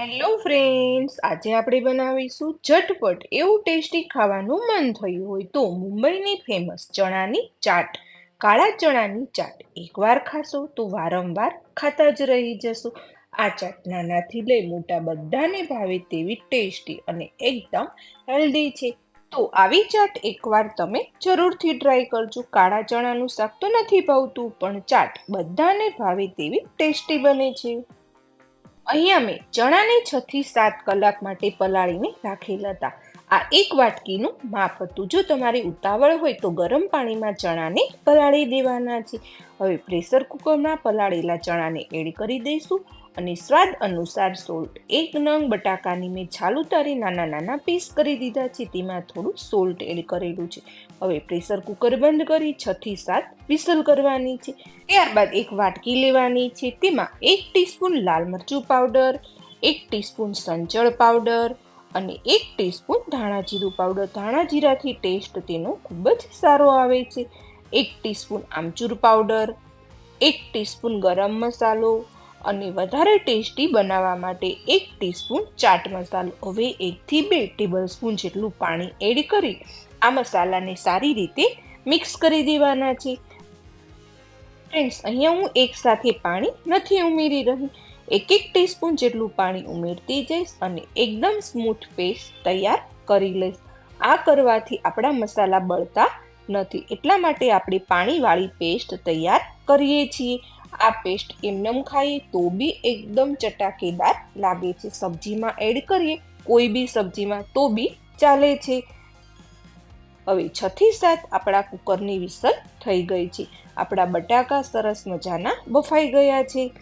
Hello friends, આજે આપણે બનાવીશું ઝટપટ એવું ટેસ્ટી ખાવાનું મન થયું હોય તો મુંબઈની ફેમસ ચણાની ચાટ, કાળા ચણાની ચાટ. એકવાર ખાશો તો વારંવાર ખાતા જ રહી જશો. આ ચાટ નાનાથી લઈ મોટા બધાને ભાવે તેવી ટેસ્ટી અને એકદમ હેલ્ધી છે. તો આવી ચાટ એકવાર તમે જરૂરથી ટ્રાય કરજો. કાળા ચણાનું શાક તો નથી ભાવતું, પણ ચાટ બધાને ભાવે તેવી ટેસ્ટી બને છે. અહીંયા મેં ચણાને છ થી સાત કલાક માટે પલાળીને રાખેલા હતા. આ એક વાટકીનું માપ હતું. જો તમારે ઉતાવળ હોય તો ગરમ પાણીમાં ચણાને પલાળી દેવાના છે. હવે પ્રેશર કુકરમાં પલાળેલા ચણાને એડ કરી દઈશું. અને સ્વાદ અનુસાર સોલ્ટ એક નંગ બટાકાની મેં છાલ ઉતારી નાના નાના પીસ કરી દીધા છે. તેમાં થોડું સોલ્ટ એડ કરેલું છે. હવે પ્રેશર કુકર બંધ કરી છ થી સાત વિસલ કરવાની છે. ત્યારબાદ એક વાટકી લેવાની છે. તેમાં એક ટીસ્પૂન લાલ મરચું પાવડર એક ટીસ્પૂન સંચળ પાવડર અને એક ટીસ્પૂન ધાણા જીરું પાવડર ધાણા જીરાથી ટેસ્ટ તેનો ખૂબ જ સારો આવે છે. એક ટીસ્પૂન આમચૂર પાવડર એક ટીસ્પૂન ગરમ મસાલો અને વધારે ટેસ્ટી બનાવવા માટે એક ટીસ્પૂન ચાટ મસાલો. હવે એકથી બે ટેબલ સ્પૂન જેટલું પાણી એડ કરી આ મસાલાને સારી રીતે મિક્સ કરી દેવાના છે. ફ્રેન્ડ્સ, અહીંયા હું એક સાથે પાણી નથી ઉમેરી રહી. એક એક ટીસ્પૂન જેટલું પાણી ઉમેરતી જઈશ અને એકદમ સ્મૂથ પેસ્ટ તૈયાર કરી લઈશ. આ કરવાથી આપણા મસાલા બળતા નથી. એટલા માટે આપણે પાણીવાળી પેસ્ટ તૈયાર કરીએ છીએ. આ પેસ્ટ એમનેમ ખાઈએ તો બી એકદમ ચટાકેદાર લાગે છે. સબ્જીમાં એડ કરીએ, કોઈ બી સબ્જીમાં તો બી ચાલે છે. હવે છ થી સાત આપણા કુકરની વિસલ થઈ ગઈ છે. આપણા બટાકા સરસ મજાના બફાઈ ગયા છે.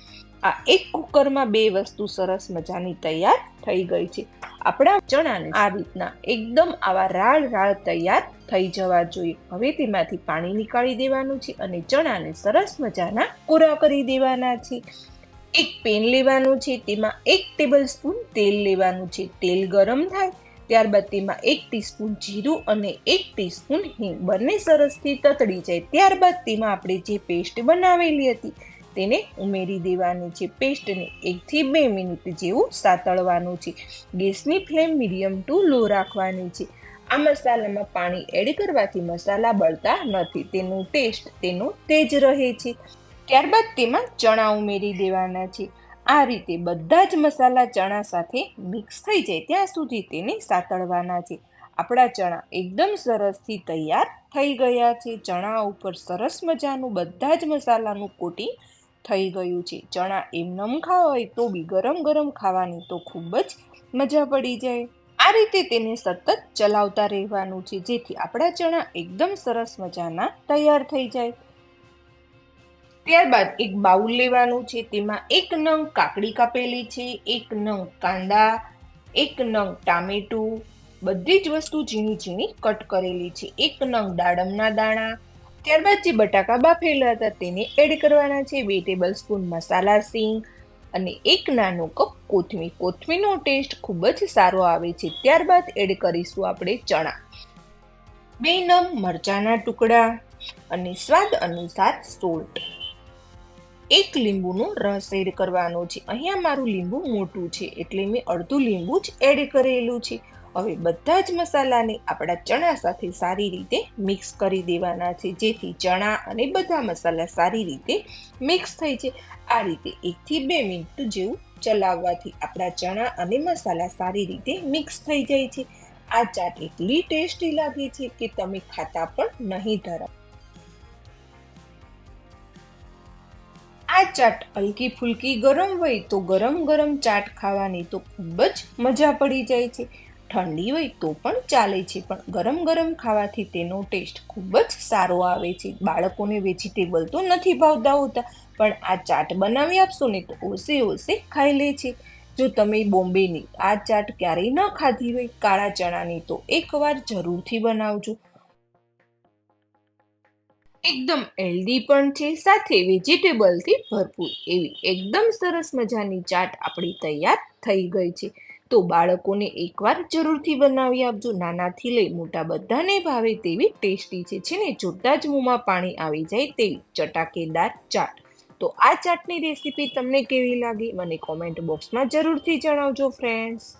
આ એક કુકરમાં બે વસ્તુ સરસ મજાની તૈયાર થઈ ગઈ છે. આપણા ચણાને આ રીતના એકદમ આવા રાળ રાળ તૈયાર થઈ જવા જોઈએ. હવે તેમાંથી પાણી નીકાળી દેવાનું છે અને ચણાને સરસ મજાના કોરા કરી દેવાના છે. એક પેન લેવાનું છે, તેમાં એક ટેબલ સ્પૂન તેલ લેવાનું છે. તેલ ગરમ થાય ત્યારબાદ તેમાં એક ટીસ્પૂન જીરું અને એક ટીસ્પૂન હિંગ. બંને સરસથી તતડી જાય. ત્યારબાદ તેમાં આપણે જે પેસ્ટ બનાવેલી હતી તેને ઉમેરી દેવાની છે. પેસ્ટને એકથી બે મિનિટ જેવું સાતળવાનું છે. ગેસની ફ્લેમ મીડિયમ ટુ લો રાખવાની છે. આ મસાલામાં પાણી એડ કરવાથી મસાલા બળતા નથી. તેનું ટેસ્ટ તેનો તેજ રહે છે. ત્યારબાદ તેમાં ચણા ઉમેરી દેવાના છે. આ રીતે બધા જ મસાલા ચણા સાથે મિક્સ થઈ જાય ત્યાં સુધી તેને સાતળવાના છે. આપણા ચણા એકદમ સરસથી તૈયાર થઈ ગયા છે. ચણા ઉપર સરસ મજાનું બધા જ મસાલાનું કોટિંગ થઈ ગયું છે. ચણા એમનમ ખાવા હોય તો બી ગરમ ગરમ ખાવાની તો ખૂબ જ મજા પડી જાય. આ રીતે તેને સતત ચલાવતા રહેવાનું છે, જેથી આપણા ચણા એકદમ સરસ મજાના તૈયાર થઈ જાય. ત્યારબાદ એક બાઉલ લેવાનું છે, તેમાં એક નંગ કાકડી કાપેલી છે, એક નંગ કાંદા, એક નંગ ટામેટું, બધી જ વસ્તુ ઝીણી ઝીણી કટ કરેલી છે. એક નંગ દાડમના દાણા ત્યારબાદ જે બટાકા બાફેલા હતા તેને એડ કરવાના છે. બે ટેબલ સ્પૂન મસાલા, સિંગ અને એક નાનો કપ કોથમીર. કોથમીરનો ટેસ્ટ ખૂબ જ સારો આવે છે. ત્યારબાદ એડ કરીશું આપણે ચણા. બે નમ મરચાના ટુકડા અને સ્વાદ અનુસાર સોલ્ટ. એક લીંબુનો રસ એડ કરવાનો છે. અહીંયા મારું લીંબુ મોટું છે. એટલે મેં અડધું લીંબુ જ એડ કરેલું છે. હવે બધા જ મસાલાને આપણા ચણા સાથે સારી રીતે મિક્સ કરી દેવાના છે. જેથી ચણા અને બધા મસાલા સારી રીતે મિક્સ થઈ છે આ રીતે એકથી બે મિનિટ જેવું ચલાવવાથી આપણા ચણા અને મસાલા સારી રીતે મિક્સ થઈ જાય છે. આ ચાટ એટલી ટેસ્ટી લાગે છે કે તમે ખાતા પણ નહીં ધરાવ. આ ચાટ હલકી ફુલકી ગરમ હોય તો ગરમ ગરમ ચાટ ખાવાની તો ખૂબ જ મજા પડી જાય છે. ઠંડી હોય તો પણ ચાલે છે. પણ ગરમ ગરમ ખાવાથી તેનો ટેસ્ટ ખૂબ જ સારો આવે છે. બાળકોને વેજીટેબલ તો નથી ભાવતા હોતા, પણ આ ચાટ બનાવી આપશો ને તો ઓસે ઓસે ખાઈ લે છે. જો તમે બોમ્બેની આ ચાટ ક્યારેય ન ખાધી હોય, કાળા ચણાની તો એકવાર જરૂરથી બનાવજો. એકદમ હેલ્ધી પણ છે, સાથે વેજીટેબલથી ભરપૂર. એવી એકદમ સરસ મજાની ચાટ આપણી તૈયાર થઈ ગઈ છે. તો બાળકોને એકવાર જરૂરથી બનાવી આપજો. નાનાથી લઈ મોટા બધાને ભાવે તેવી ટેસ્ટી છે. છે ને? જોતા જ મોંમાં પાણી આવી જાય તેવી ચટાકેદાર ચાટ. તો આ ચાટની રેસીપી તમને કેવી લાગી? મને કોમેન્ટ બોક્સમાં જરૂરથી જણાવજો ફ્રેન્ડ્સ